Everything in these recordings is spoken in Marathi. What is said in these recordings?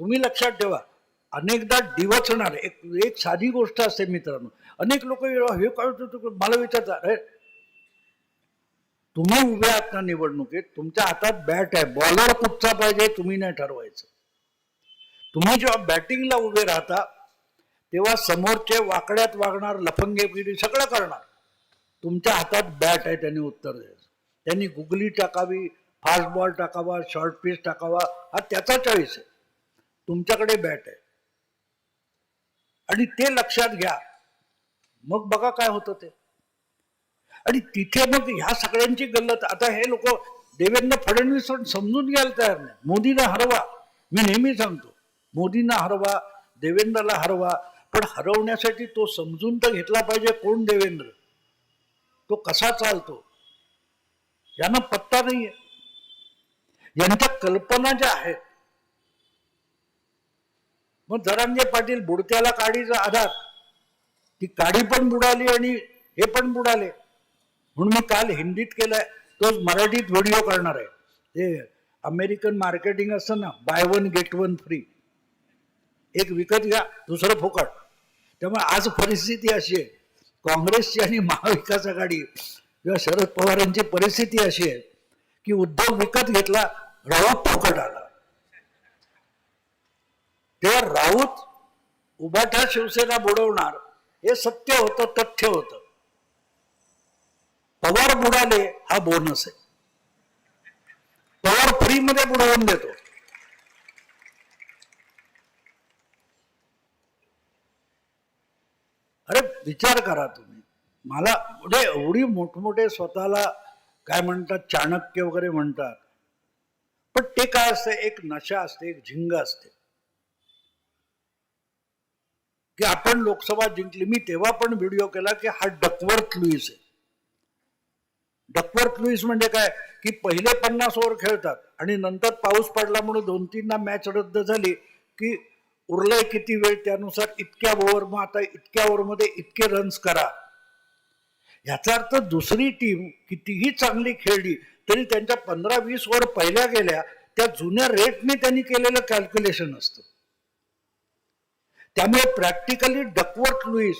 तुम्ही लक्षात ठेवा अनेकदा डिवचणार एक एक साधी गोष्ट असते मित्रांनो. अनेक लोक हे काय होतं मला विचारतात अरे तुम्ही उभे आहात ना निवडणुकीत? तुमच्या हातात बॅट आहे बॉलर कुठचा पाहिजे तुम्ही नाही ठरवायचं. तुम्ही जेव्हा बॅटिंगला उभे राहता तेव्हा समोरचे वाकड्यात वागणार लफंगे पिढी सगळं करणार. तुमच्या हातात बॅट आहे त्यांनी उत्तर द्यायचं. त्यांनी गुगली टाकावी फास्ट बॉल टाकावा शॉर्ट पिच टाकावा हा त्याचा चॉईस आहे. तुमच्याकडे बॅट आहे. आणि ते लक्षात घ्या. मग बघा काय होतं ते. आणि तिथे मग ह्या सगळ्यांची गल्लत. आता हे लोक देवेंद्र फडणवीस पण समजून घ्यायला तयार नाही. मोदींना हरवा. मी नेहमी सांगतो मोदींना हरवा देवेंद्रला हरवा. पण हरवण्यासाठी तो समजून तर घेतला पाहिजे कोण देवेंद्र? तो कसा चालतो? यांना पत्ता नाहीये. यांच्या कल्पना ज्या आहेत मग जरांगे पाटील बुडत्याला काडीचा आधार. ती काडी पण बुडाली आणि हे पण बुडाले. म्हणून मी काल हिंदीत केलाय. तो मराठीत व्हिडिओ करणार आहे. ते अमेरिकन मार्केटिंग असतं ना buy one get one free एक विकत घ्या दुसरं फुकट. त्यामुळे आज परिस्थिती अशी आहे. काँग्रेसची आणि महाविकास आघाडी किंवा शरद पवारांची परिस्थिती अशी आहे की उद्धव विकत घेतला रवा फुकट आला. तेव्हा राऊत उभाठा शिवसेना बुडवणार. हे सत्य होतं तथ्य होतं. पवार बुडाले हा बोनस आहे. पवार फ्री मध्ये बुडवून देतो. अरे विचार करा तुम्ही. मला म्हणजे एवढी मोठमोठे स्वतःला काय म्हणतात चाणक्य वगैरे म्हणतात. पण ते काय असतं एक नशा असते एक झिंग असते. की आपण लोकसभा जिंकली. मी तेव्हा पण व्हिडिओ केला की हा डकवर्थ लुईस आहे. डकवर्थ लुईस म्हणजे काय? की पहिले पन्नास ओव्हर खेळतात आणि नंतर पाऊस पडला म्हणून दोन तीनदा मॅच रद्द झाली की उरलंय किती वेळ त्यानुसार इतक्या ओव्हर मग आता इतक्या ओव्हरमध्ये इतके रन्स करा. याचा अर्थ दुसरी टीम कितीही चांगली खेळली तरी त्यांच्या पंधरा वीस ओव्हर पहिल्या गेल्या त्या जुन्या रेटने त्यांनी केलेलं कॅल्क्युलेशन असतं. त्यामुळे प्रॅक्टिकली डकवर्थ लुईस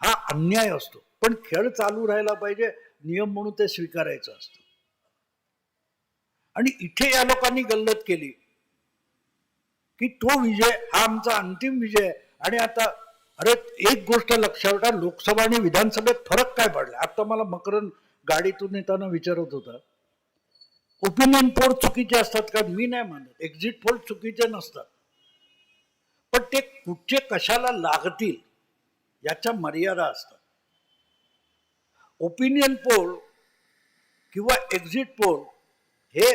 हा अन्याय असतो. पण खेळ चालू राहायला पाहिजे नियम म्हणून ते स्वीकारायचं असतं. आणि इथे या लोकांनी गल्लत केली की तो विजय हा आमचा अंतिम विजय. आहे आणि आता अरे एक गोष्ट लक्षात ठेवा लोकसभा आणि विधानसभेत फरक काय पडला? आता मला मकरन गाडीतून येताना विचारत होता ओपिनियन पोल चुकीचे असतात का? मी नाही मानत. एक्झिट पोल चुकीचे नसतात. पण ते कुठचे कशाला लागतील याच्या मर्यादा असतात. ओपिनियन पोल किंवा एक्झिट पोल हे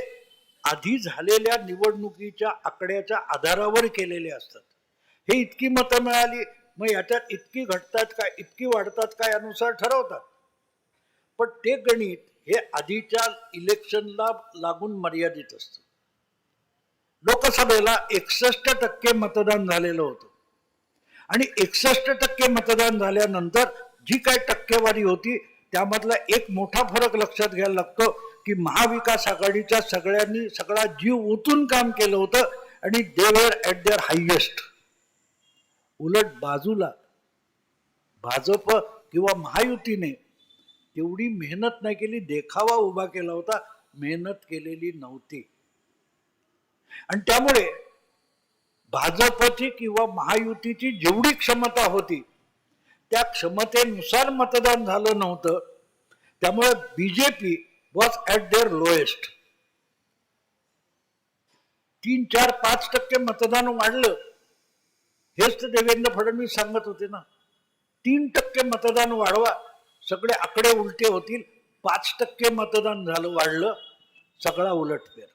आधी झालेल्या निवडणुकीच्या आकड्याच्या आधारावर केलेले असतात. हे इतकी मतं मिळाली मग याच्यात इतकी घटतात का इतकी वाढतात का यानुसार ठरवतात. पण ते गणित हे आधीच्या इलेक्शनला लागून मर्यादित असतं. लोकसभेला एकसष्ट टक्के मतदान झालेलं होतं. आणि एकसष्ट टक्के मतदान झाल्यानंतर जी काय टक्केवारी होती त्यामधला एक मोठा फरक लक्षात घ्यायला लागतो की महाविकास आघाडीच्या सगळ्यांनी सगळा जीव ओतून काम केलं होतं आणि देवर ॲट देअर हायेस्ट उलट बाजूला भाजप किंवा महायुतीने तेवढी मेहनत नाही केली देखावा उभा केला होता मेहनत केलेली नव्हती. आणि त्यामुळे भाजपची किंवा महायुतीची जेवढी क्षमता होती त्या क्षमतेनुसार मतदान झालं नव्हतं. त्यामुळे BJP was at their lowest तीन चार पाच टक्के मतदान वाढलं. हेच तर देवेंद्र फडणवीस सांगत होते ना तीन टक्के मतदान वाढवा. सगळे आकडे उलटे होतील. पाच टक्के मतदान झालं वाढलं. सगळा उलटफेर.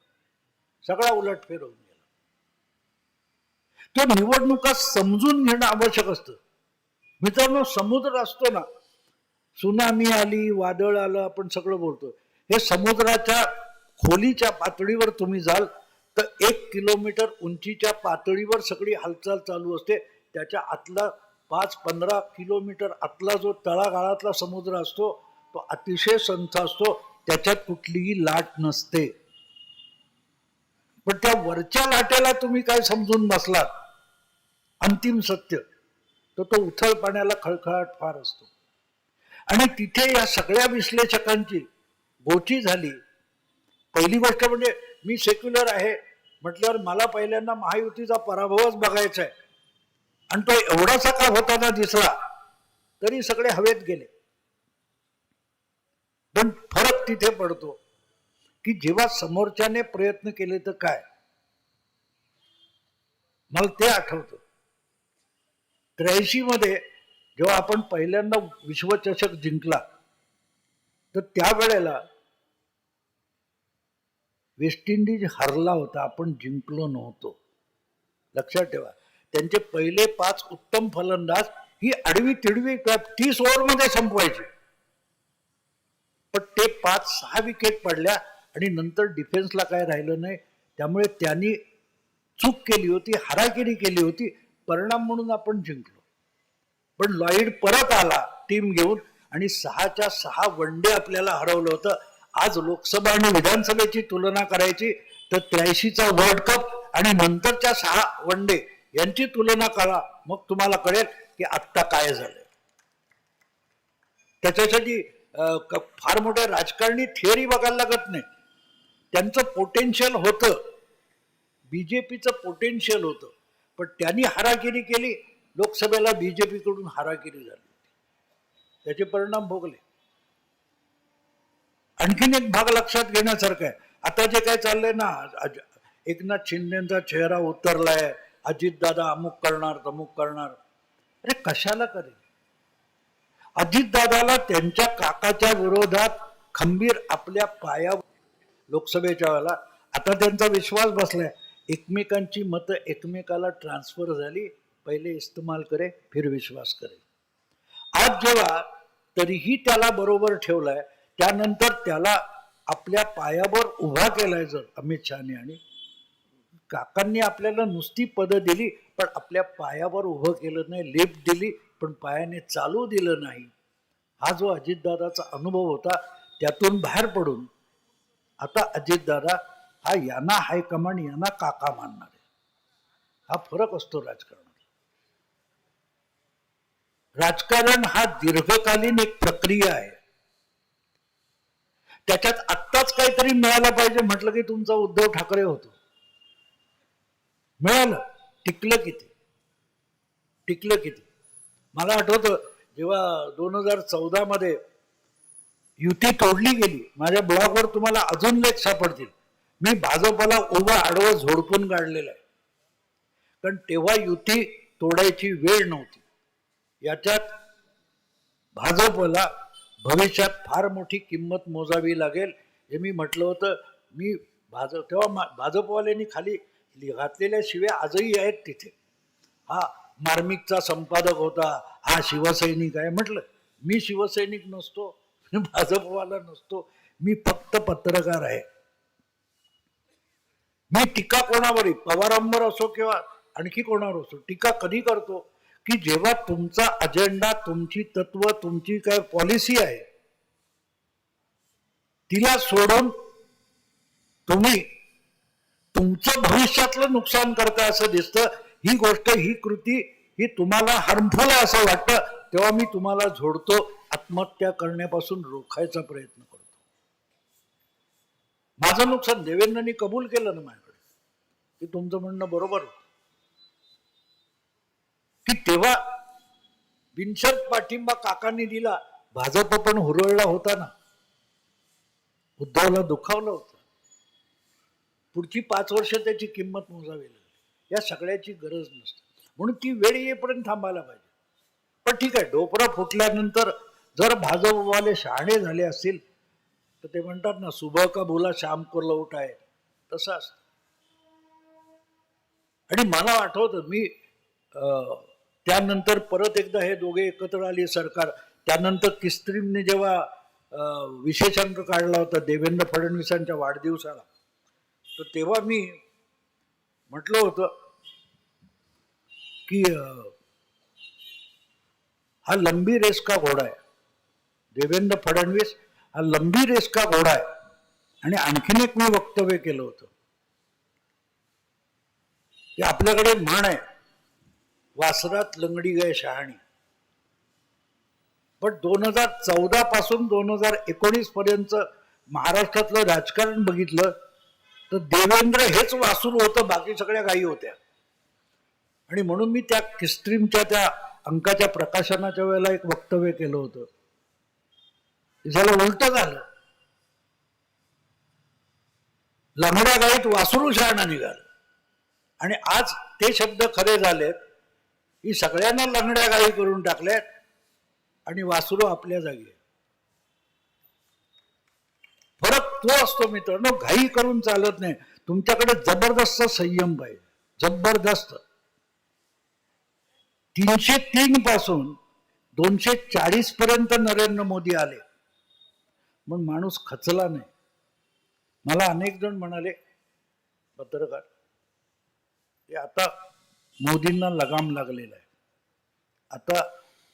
सगळा उलट होऊन गेला. तो निवडणुका समजून घेणं आवश्यक असतं. मित्रांनो समुद्र असतो ना सुनामी आली वादळ आलं आपण सगळं बोलतो. हे समुद्राच्या खोलीच्या पातळीवर तुम्ही जाल तर एक किलोमीटर उंचीच्या पातळीवर सगळी हालचाल चालू असते. त्याच्या आतला पाच पंधरा किलोमीटर आतला जो तळागाळातला समुद्र असतो तो अतिशय संथ असतो. त्याच्यात कुठलीही लाट नसते. पण त्या वरच्या लाटेला तुम्ही काय समजून बसलात? अंतिम सत्य. तर तो उथळ पाण्याला खळखळाट फार असतो. आणि तिथे या सगळ्या विश्लेषकांची गोची झाली. पहिली गोष्ट म्हणजे मी सेक्युलर आहे. म्हटल्यावर मला पहिल्यांदा महायुतीचा पराभवच बघायचा आहे. आणि तो एवढासा का होताना दिसला तरी सगळे हवेत गेले. पण फरक तिथे पडतो. की जेव्हा समोरच्याने प्रयत्न केले तर काय? मला ते आठवतं. त्र्याऐंशी मध्ये जेव्हा आपण पहिल्यांदा विश्वचषक जिंकला तर त्यावेळेला वेस्ट इंडिज हरला होता आपण जिंकलो नव्हतो. लक्षात ठेवा. त्यांचे पहिले पाच उत्तम फलंदाज ही आडवी तिडवी तीस ओव्हरमध्ये संपवायची. पण ते पाच सहा विकेट पडल्या आणि नंतर डिफेन्सला काय राहिलं नाही त्यामुळे त्यांनी चूक केली होती हराकिरी केली होती परिणाम म्हणून आपण जिंकलो. पण लॉईड परत आला टीम घेऊन आणि सहाच्या सहा वनडे आपल्याला हरवलं होतं. आज लोकसभा आणि विधानसभेची तुलना करायची तर त्र्याऐंशीचा वर्ल्ड कप आणि नंतरच्या सहा वनडे यांची तुलना करा. मग तुम्हाला कळेल की आत्ता काय झालं. त्याच्यासाठी फार मोठ्या राजकारणी थिअरी बघायला लागत नाही. त्यांचं पोटेन्शियल होतं. बीजेपीचं पोटेन्शियल होतं. पण त्यांनी हारागिरी केली. लोकसभेला बीजेपी कडून हारागिरी झाली होती. त्याचे परिणाम भोगले. आणखीन एक भाग लक्षात घेण्यासारखा आहे. आता जे काय चाललंय ना एकनाथ शिंदेचा चेहरा उतरलाय. अजितदादा अमुक करणार तमुक करणार. अरे कशाला करेल अजितदादाला त्यांच्या काकाच्या विरोधात खंबीर आपल्या पायावर लोकसभेच्या वेळेला. आता त्यांचा विश्वास बसलाय. एकमेकांची मतं एकमेकाला ट्रान्सफर झाली पहिले इस्तेमाल करे फिर विश्वास करे. आज जेव्हा तरीही त्याला बरोबर ठेवलाय त्यानंतर त्याला आपल्या पायावर उभा केलाय जर अमित शहाने आणि काकांनी आपल्याला नुसती पदं दिली पण आपल्या पायावर उभं केलं नाही लेप दिली पण पायाने चालू दिलं नाही. हा जो अजितदादाचा अनुभव होता त्यातून बाहेर पडून आता अजितदादा हा यांना हायकमांड यांना काका मानणार आहे. हा फरक असतो राजकारणात. राजकारण हा दीर्घकालीन एक प्रक्रिया आहे. त्याच्यात आत्ताच काहीतरी मिळालं पाहिजे म्हटलं की तुमचा उद्धव ठाकरे होतो. मिळालं. टिकलं किती? टिकलं किती? मला आठवतं जेव्हा दोन हजार चौदा मध्ये युती तोडली गेली. माझ्या ब्लॉगवर तुम्हाला अजून लेख सापडतील. मी भाजपला उभं आडवं झोडपून काढलेलं आहे. कारण तेव्हा युती तोडायची वेळ नव्हती. याच्यात भाजपला भविष्यात फार मोठी किंमत मोजावी लागेल हे मी म्हटलं होतं. मी भाजप तेव्हा भाजपवाल्यांनी खाली घातलेल्या शिव्या आजही आहेत तिथे. हा मार्मिकचा संपादक होता हा शिवसैनिक आहे म्हटलं. मी शिवसैनिक नसतो भाजपवाला नसतो. मी फक्त पत्रकार आहे. मी टीका कोणावरही पवारांवर असो किंवा आणखी कोणावर असो टीका कधी करतो? की जेव्हा तुमचा अजेंडा तुमची तत्व तुमची काय पॉलिसी आहे तिला सोडून तुम्ही तुमचं भविष्यातलं नुकसान करता असं दिसतं. ही गोष्ट ही कृती ही तुम्हाला हार्मफुल आहे असं वाटतं. तेव्हा मी तुम्हाला झोडतो आत्महत्या करण्यापासून रोखायचा प्रयत्न करतो. माझं नुकसान देवेंद्रनी कबूल केलं ना माझ्याकडे? की तुमचं म्हणणं बरोबर होतं. की तेव्हा बिनशर्त पाठिंबा काकांनी दिला भाजप पण हुरळला होता ना. उद्धवला दुखावलं होतं. पुढची पाच वर्ष त्याची किंमत मोजावी लागली. या सगळ्याची गरज नसते. म्हणून ती वेळ येईपर्यंत थांबायला पाहिजे. पण ठीक आहे डोपरा फुटल्यानंतर जर भाजपवाले शहाणे झाले असतील तर ते म्हणतात ना सुबह का बोला शाम को लौट आहे तसं असतं. आणि मला आठवतं मी अं, त्यानंतर परत एकदा हे दोघे एकत्र आले सरकार. त्यानंतर किस्त्रीमने जेव्हा विशेषांक काढला होता देवेंद्र फडणवीसांच्या वाढदिवसाला तर तेव्हा मी म्हटलं होतं की हा लंबी रेस का घोडा आहे? देवेंद्र फडणवीस हा लंबी रेस का घोडा आहे? आणि आणखीन एक मी वक्तव्य केलं होतं. की आपल्याकडे म्हण आहे. वासरात लंगडी गाय शहाणी. पण दोन हजार चौदा पासून दोन हजार एकोणीस पर्यंत महाराष्ट्रातलं राजकारण बघितलं तर देवेंद्र हेच वासूर होतं बाकी सगळ्या गायी होत्या. आणि म्हणून मी त्या किस्ट्रीमच्या त्या अंकाच्या प्रकाशनाच्या वेळेला एक वक्तव्य केलं होतं. ज्याला उलट झालं. लंगड्या गाईत वासरू शहाणा निघाल. आणि आज ते शब्द खरे झालेत की सगळ्यांना लंगड्या गाई करून टाकल्यात आणि वासरू आपल्या जागी फरक तो असतो मित्रांनो घाई करून चालत नाही. तुमच्याकडे जबरदस्त संयम पाहिजे. जबरदस्त. तीनशे तीन पासून दोनशे चाळीस पर्यंत नरेंद्र मोदी आले. पण माणूस खचला नाही. मला अनेक जण म्हणाले पत्रकार की आता मोदींना लगाम लागलेला आहे. आता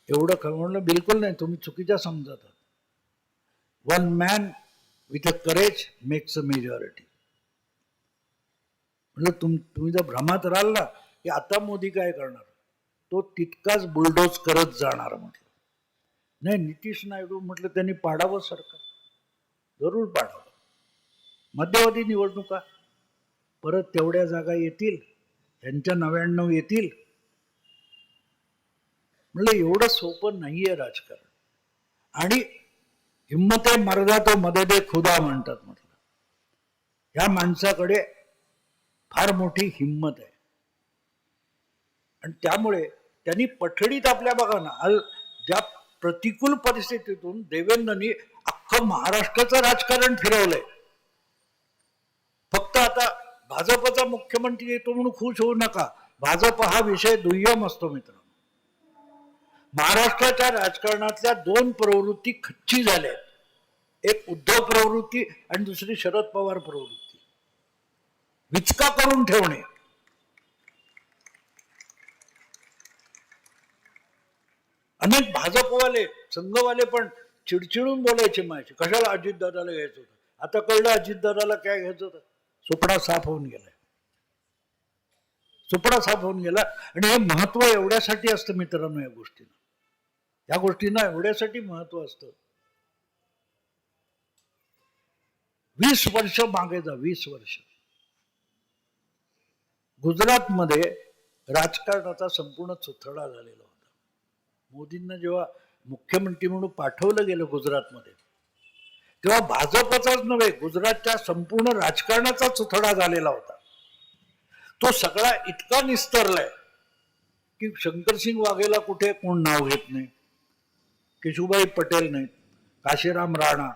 एवढं खरं म्हणलं बिलकुल नाही तुम्ही चुकीच्या समजत आहात. One man with a courage makes a majority म्हणजे तुम तुम्ही जर भ्रमात राहाल ना की आता मोदी काय करणार? तो तितकाच बुलडोज करत जाणार म्हटलं. नाही नितीश नायडू म्हटलं त्यांनी पाडावं सरकार. जरूर पाडावं मध्यवर्ती निवडणुका परत तेवढ्या जागा येतील यांच्या नव्याण्णव येतील. म्हणलं एवढं सोपं नाहीये राजकारण. आणि हिम्मत आहे मर्दा तो मददे खुदा म्हणतात म्हटलं. या माणसाकडे फार मोठी हिंमत आहे. आणि त्यामुळे त्यांनी पठडीत आपल्या बघा ना आज ज्या प्रतिकूल परिस्थितीतून देवेंद्रनी अख्खं महाराष्ट्राचं राजकारण फिरवलंय. फक्त आता भाजपचा मुख्यमंत्री येतो म्हणून खुश होऊ नका. भाजप हा विषय दुय्यम असतो मित्र महाराष्ट्राच्या राजकारणातल्या दोन प्रवृत्ती खच्ची झाल्या एक उद्धव प्रवृत्ती आणि दुसरी शरद पवार प्रवृत्ती. विचका करून ठेवणे. अनेक भाजपवाले संघवाले पण चिडचिडून बोलायचे माझे कशाला अजितदादाला घ्यायचं होतं? आता कळलं अजितदादाला काय घ्यायचं होतं? सुपडा साफ होऊन गेलाय सुपडा साफ होऊन गेला. आणि हे महत्त्व एवढ्यासाठी असतं मित्रांनो या गोष्टीनं. या गोष्टींना एवढ्यासाठी महत्त्व असतं. वीस वर्ष मागे जा वीस वर्ष. गुजरातमध्ये राजकारणाचा संपूर्ण चुथडा झालेला होता. मोदींना जेव्हा मुख्यमंत्री म्हणून पाठवलं गेलं गुजरातमध्ये. तेव्हा भाजपचाच नव्हे गुजरातच्या संपूर्ण राजकारणाचा चुथडा झालेला होता. तो सगळा इतका निस्तरलाय की शंकरसिंग वाघेला कुठे कोण नाव घेत नाही केशुबाई पटेल नाहीत काशीराम राणा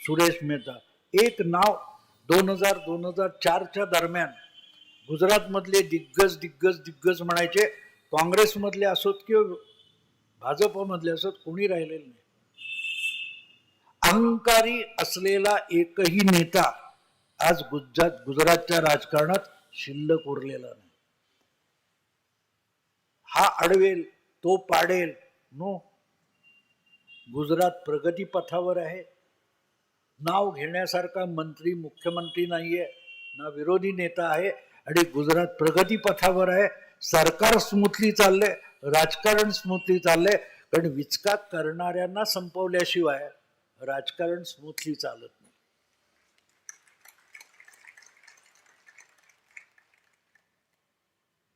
सुरेश मेहता एक नाव दोन हजार दोन हजार चारच्या दरम्यान गुजरातमधले दिग्गज दिग्गज दिग्गज म्हणायचे काँग्रेसमधले असोत किंवा भाजपमधले असत कोणी राहिलेलं नाही. अहंकारी असलेला एकही नेता आज गुजरात गुजरातच्या राजकारणात शिल्लक उरलेला नाही. हा अडवेल तो पाडेल नो. गुजरात प्रगतीपथावर आहे. नाव घेण्यासारखा मंत्री मुख्यमंत्री नाहीये ना विरोधी नेता आहे आणि गुजरात प्रगतीपथावर आहे. सरकार स्मूथली चाललंय. राजकारण स्मूथली चाललंय. कारण विचका करणाऱ्यांना संपवल्याशिवाय राजकारण स्मूथली चालत नाही.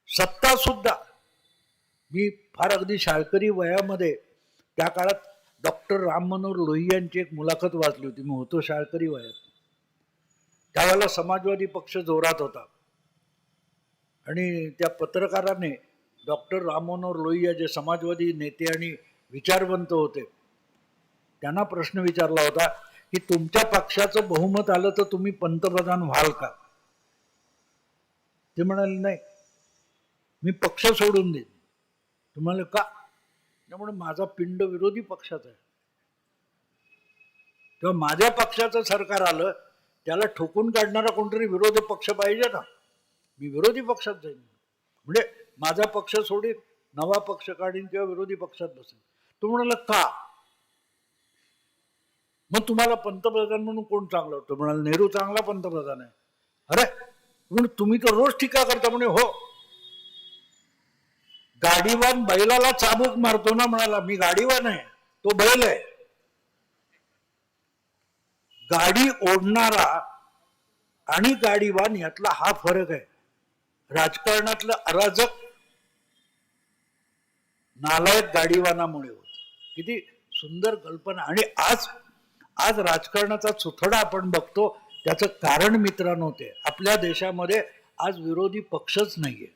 सत्ता सुद्धा मी फार अगदी शाळकरी वयामध्ये त्या काळात डॉक्टर राम मनोहर लोही यांची एक मुलाखत वाचली होती. मी होतो शाळकरी वयात. त्यावेळेला समाजवादी पक्ष जोरात होता. आणि त्या पत्रकाराने डॉक्टर राम मनोहर लोहिया जे समाजवादी नेते आणि विचारवंत होते त्यांना प्रश्न विचारला होता की तुमच्या पक्षाचं बहुमत आलं तर तुम्ही पंतप्रधान व्हाल का? ते म्हणाले नाही मी पक्ष सोडून देईन. तुम्हाला का? त्यामुळे माझा पिंड विरोधी पक्षाचा आहे. तेव्हा माझ्या पक्षाचं सरकार आलं त्याला ठोकून काढणारा कोणतरी विरोधी पक्ष पाहिजे ना. मी विरोधी पक्षात जाईन. म्हणजे माझा पक्ष सोडीन नवा पक्ष काढीन किंवा विरोधी पक्षात बसेन. तो म्हणाला का? मग तुम्हाला पंतप्रधान म्हणून कोण चांगलं वाटतं? म्हणाल नेहरू चांगला पंतप्रधान आहे. अरे म्हणून तुम्ही तर रोज टीका करता म्हणे हो. गाडीवान बैलाला चाबूक मारतो ना म्हणाला मी गाडीवान आहे तो बैल आहे. गाडी ओढणारा आणि गाडीवान यातला हा फरक आहे. राजकारणातलं अराजक नालायक गाडीवानामुळे होत. किती सुंदर कल्पना. आणि आज आज राजकारणाचा चुथडा आपण बघतो त्याचं कारण मित्रांनो ते आपल्या देशामध्ये आज विरोधी पक्षच नाहीये.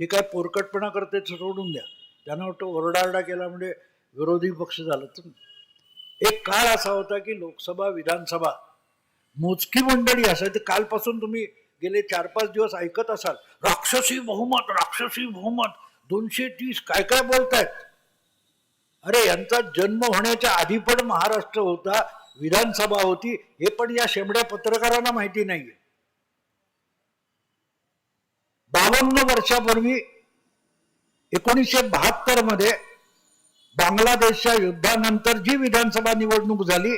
ते काय पोरकटपणा करते सोडून द्या. त्यांना वाटतं ओरडारडा केला म्हणजे विरोधी पक्ष झालं तर. एक काळ असा होता की लोकसभा विधानसभा मोजकी मंडळी असायची. कालपासून तुम्ही गेले चार पाच दिवस ऐकत असाल. राक्षसी बहुमत राक्षसी बहुमत. दोनशे तीस काय काय बोलतायत? अरे यांचा जन्म होण्याच्या आधी पण महाराष्ट्र होता विधानसभा होती हे पण या शेमड्या पत्रकारांना माहिती नाहीये. बावन्न वर्षापूर्वी एकोणीसशे बहात्तरमध्ये बांगलादेशच्या युद्धानंतर जी विधानसभा निवडणूक झाली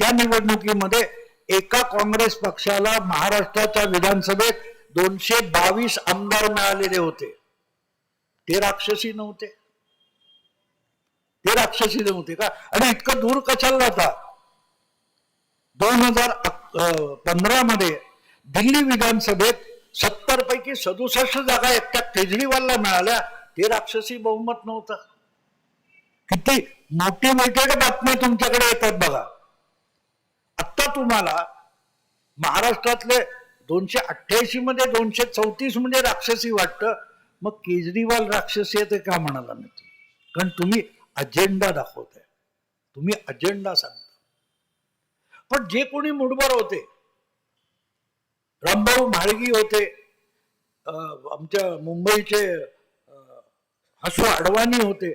त्या निवडणुकीमध्ये एका काँग्रेस पक्षाला महाराष्ट्राच्या विधानसभेत दोनशे बावीस आमदार मिळालेले होते. ते राक्षसी नव्हते. ते राक्षसी नव्हते का? आणि इतकं दूर कशाला जाता? दोन हजार पंधरा मध्ये दिल्ली विधानसभेत सत्तर पैकी सदुसष्ट जागा एकट्या केजरीवालला मिळाल्या. ते राक्षसी बहुमत नव्हतं. किती मोटिवेटेड बातम्या तुमच्याकडे येतात बघा. आत्ता तुम्हाला महाराष्ट्रातले दोनशे अठ्ठ्याऐंशी मध्ये दोनशे चौतीस म्हणजे राक्षसी वाटतं. मग केजरीवाल राक्षसी आहे ते का म्हणाला मी तुम्ही? कारण तुम्ही अजेंडा दाखवताय. तुम्ही अजेंडा सांगता. पण जे कोणी मुडबर होते रामभाऊ म्हाळगी होते आमच्या मुंबईचे हसू अडवाणी होते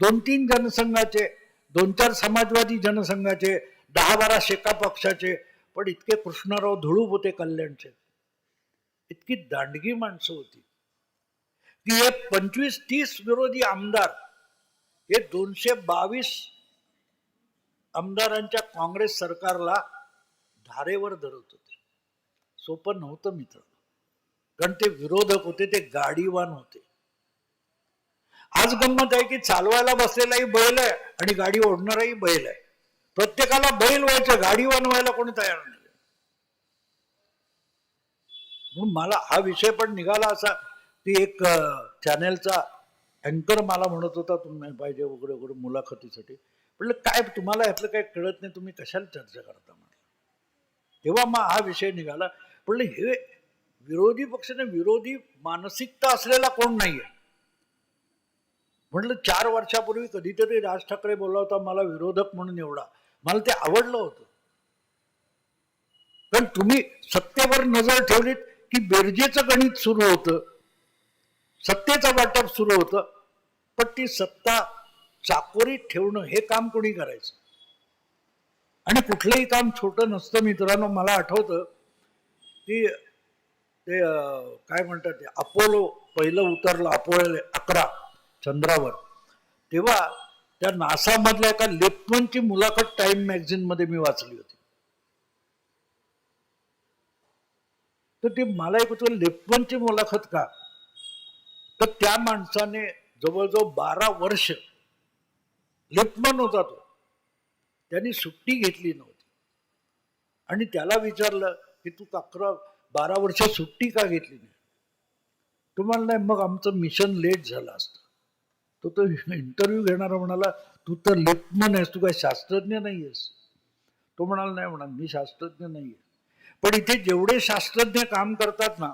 दोन तीन जनसंघाचे दोन चार समाजवादी जनसंघाचे दहा बारा शेका पक्षाचे पण इतके कृष्णराव धुळूप होते कल्याणचे. इतकी दांडगी माणसं होती. की हे पंचवीस तीस विरोधी आमदार हे दोनशे बावीस आमदारांच्या काँग्रेस सरकारला धारेवर धरत होते. सोपं नव्हतं मित्र. कारण ते विरोधक होते ते गाडीवान होते. आज गंमत आहे की चालवायला बसलेलाही बैल आहे आणि गाडी ओढणाराही बैल आहे. प्रत्येकाला बैल व्हायचं गाडी व्हायला कोणी तयार नाही. म्हणून मला हा विषय पण निघाला असा ती एक चॅनेलचा अँकर मला म्हणत होता तुम्ही पाहिजे वगैरे वगैरे मुलाखतीसाठी. म्हटलं काय तुम्हाला यातलं काही कळत नाही तुम्ही कशाला चर्चा करता म्हटलं तेव्हा मग हा विषय निघाला. म्हटलं हे विरोधी पक्षाने विरोधी मानसिकता असलेला कोण नाहीये? म्हटलं चार वर्षापूर्वी कधीतरी राज ठाकरे बोलला होता मला विरोधक म्हणून एवढा मला ते आवडलं होतं. पण तुम्ही सत्तेवर नजर ठेवलीत की बेरजेचं गणित सुरू होतं. सत्तेचं वाटप सुरू होतं. पण ती सत्ता चाकोरीत ठेवणं हे काम कोणी करायचं? आणि कुठलंही काम छोटं नसतं मित्रांनो मला आठवतं की ते काय म्हणतात ते अपोलो पहिलं उतरलं अपोलो अकरा चंद्रावर. तेव्हा त्या नासा मधल्या एका लेप्टमनची मुलाखत टाइम मॅगझिनमध्ये मी वाचली होती. तर ते मला एक होतं लेप्टमनची मुलाखत का? तर त्या माणसाने जवळजवळ बारा वर्ष लेप्टमन होता तो. त्यांनी सुट्टी घेतली नव्हती. आणि त्याला विचारलं की तू अकरा बारा वर्ष सुट्टी का घेतली नाही? तुम्हाला नाही मग आमचं मिशन लेट झालं असतं. तो तो इंटरव्ह्यू घेणारा म्हणाला तू तर लेफ्टमन आहेस तू काय शास्त्रज्ञ नाही आहेस तो म्हणाला नाही म्हणा मी शास्त्रज्ञ नाही आहे पण इथे जेवढे शास्त्रज्ञ काम करतात ना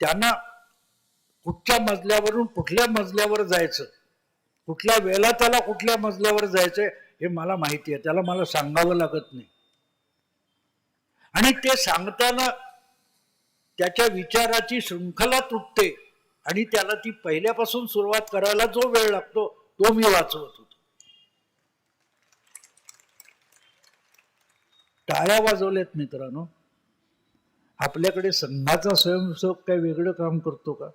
त्यांना कुठच्या मजल्यावरून कुठल्या मजल्यावर जायचं? कुठल्या वेळेला त्याला कुठल्या मजल्यावर जायचंय हे मला माहिती आहे. त्याला मला सांगावं लागत नाही. आणि ते सांगताना त्याच्या विचाराची शृंखला तुटते आणि त्याला ती पहिल्यापासून सुरुवात करायला जो वेळ लागतो तो मी वाचवत होतो. टाळ्या वाजवल्यात मित्रांनो. आपल्याकडे संघाचा स्वयंसेवक काही वेगळं काम करतो का?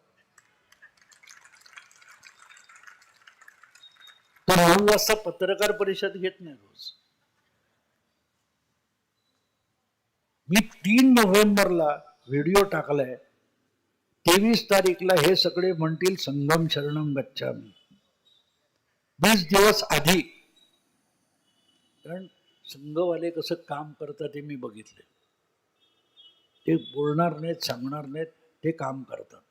तो नऊ वाजता पत्रकार परिषद घेत नाही रोज. मी तीन नोव्हेंबरला व्हिडिओ टाकलाय. तेवीस तारीखला हे सगळे म्हणतील संगम शरणम गच्छामी. वीस दिवस आधी. कारण संघवाले कसं काम करतात हे मी बघितले ते बोलणार नाहीत सांगणार नाहीत ते काम करतात.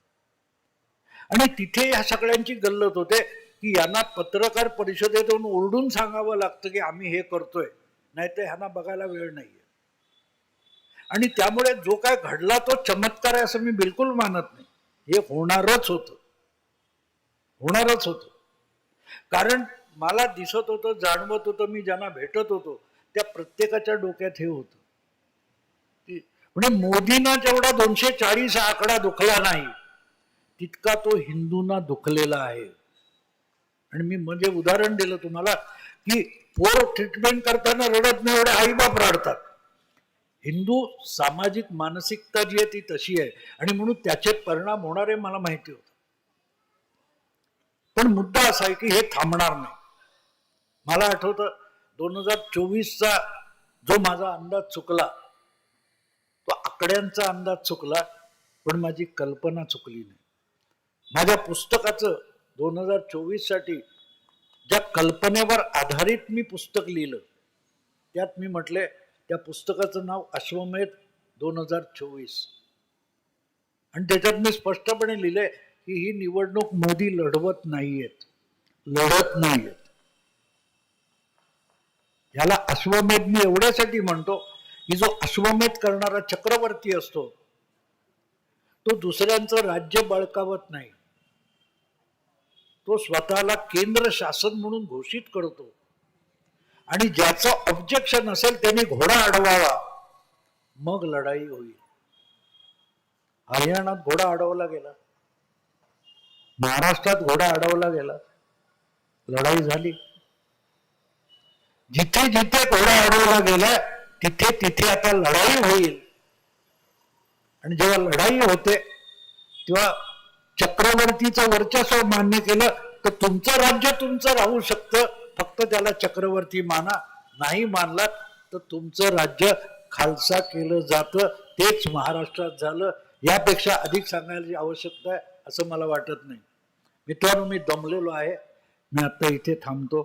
आणि तिथे या सगळ्यांची गल्लत होते. की यांना पत्रकार परिषदेतून ओरडून सांगावं लागतं की आम्ही हे करतोय. नाही तर ह्यांना बघायला वेळ नाहीये. आणि त्यामुळे जो काय घडला तो चमत्कार आहे असं मी बिलकुल मानत नाही. हे होणारच होतं. होणारच होतं. कारण मला दिसत होतं जाणवत होतं मी ज्यांना भेटत होतो त्या प्रत्येकाच्या डोक्यात हे होतं. म्हणजे मोदींना जेवढा दोनशे चाळीस आकडा दुखला नाही तितका तो हिंदूंना दुखलेला आहे. आणि मी म्हणजे उदाहरण दिलं तुम्हाला की पोर ट्रीटमेंट करताना रडत नाही एवढे आईबाप रडतात. हिंदू सामाजिक मानसिकता जी आहे ती तशी आहे आणि म्हणून त्याचे परिणाम होणारे मला माहिती होत. पण मुद्दा असा आहे की हे थांबणार नाही. मला आठवतं दोन हजार चोवीसचा जो माझा अंदाज चुकला तो आकड्यांचा अंदाज चुकला पण माझी कल्पना चुकली नाही. माझ्या पुस्तकाचं दोन हजार चोवीससाठी ज्या कल्पनेवर आधारित मी पुस्तक लिहिलं त्यात मी म्हटले त्या पुस्तकाचं नाव अश्वमेध दोन हजार चोवीस. आणि त्याच्यात मी स्पष्टपणे लिहिले की ही निवडणूक मोदी लढवत नाहीयेत लढत नाहीयेत. याला अश्वमेध मी एवढ्यासाठी म्हणतो की जो अश्वमेध करणारा चक्रवर्ती असतो तो दुसऱ्यांचं राज्य बळकावत नाही. तो स्वतःला केंद्र शासन म्हणून घोषित करतो. आणि ज्याचं ऑब्जेक्शन असेल त्याने घोडा अडवावा. मग लढाई होईल. हरियाणात घोडा अडवला गेला. महाराष्ट्रात घोडा अडवला गेला. लढाई झाली. जिथे जिथे घोडा अडवला गेला तिथे तिथे आता लढाई होईल. आणि जेव्हा लढाई होते तेव्हा चक्रवर्तीचं वर्चस्व मान्य केलं तर तुमचं राज्य तुमचं राहू शकतं. फक्त त्याला चक्रवर्ती माना नाही मानलात तर तुमचं राज्य खालसा केलं जातं. तेच महाराष्ट्रात झालं. यापेक्षा अधिक सांगायची आवश्यकता आहे असं मला वाटत नाही. मित्रांनो मी दमलेलो आहे. मी आता इथे थांबतो.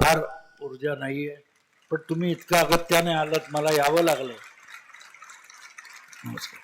फार ऊर्जा नाही आहे पण तुम्ही इतकं अगत्याने आलात मला यावं लागलं. नमस्कार.